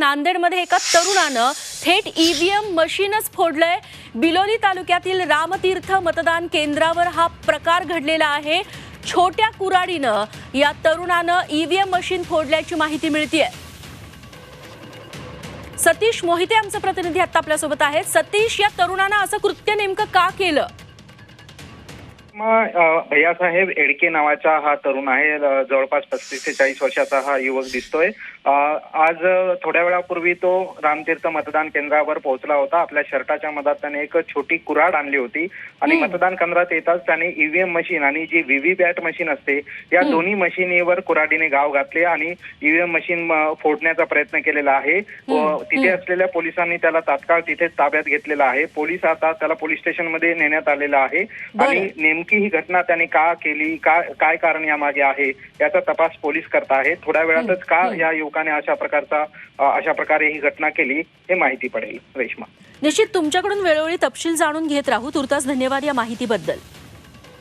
नांदेडमध्ये एका तरुणानं थेट ईव्हीएम मशीनच फोडलंय. बिलोली तालुक्यातील रामतीर्थ मतदान केंद्रावर हा प्रकार घडलेला आहे. छोट्या कुराडीनं या तरुणानं ईव्हीएम मशीन फोडल्याची माहिती मिळतीये. सतीश मोहिते आमचे प्रतिनिधी आता आपल्यासोबत आहेत. सतीश या तरुणानं असं कृत्य नेमकं का केलं? भैयासाहेब एडके नावाचा हा तरुण आहे. जवळपास पस्तीस ते चाळीस वर्षाचा हा युवक दिसतोय. आज थोड्या वेळापूर्वी तो रामतीर्थ मतदान केंद्रावर पोहोचला होता. आपल्या शर्टाच्या मधात त्याने एक छोटी कुऱ्हाड आणली होती. आणि मतदान केंद्रात येताच त्याने ईव्हीएम मशीन आणि जी व्हीव्हीपॅट मशीन असते या दोन्ही मशीनीवर कुऱ्हाडीने गाव घातले आणि ईव्हीएम मशीन फोडण्याचा प्रयत्न केलेला आहे. तिथे असलेल्या पोलिसांनी त्याला तात्काळ तिथेच ताब्यात घेतलेला आहे. पोलीस आता त्याला पोलीस स्टेशनमध्ये नेण्यात आलेला आहे. आणि नेमकी ही घटना त्याने का केली का काय कारण यामागे आहे याचा तपास पोलीस करत आहेत. थोड्या वेळातच का या युवकाने अशा प्रकारचा अशा प्रकारे ही घटना केली हे माहिती पडेल. रेश्मा. निश्चित तुमच्याकडून वेळोवेळी तपशील जाणून घेत राहू. तुर्तास धन्यवाद या माहितीबद्दल.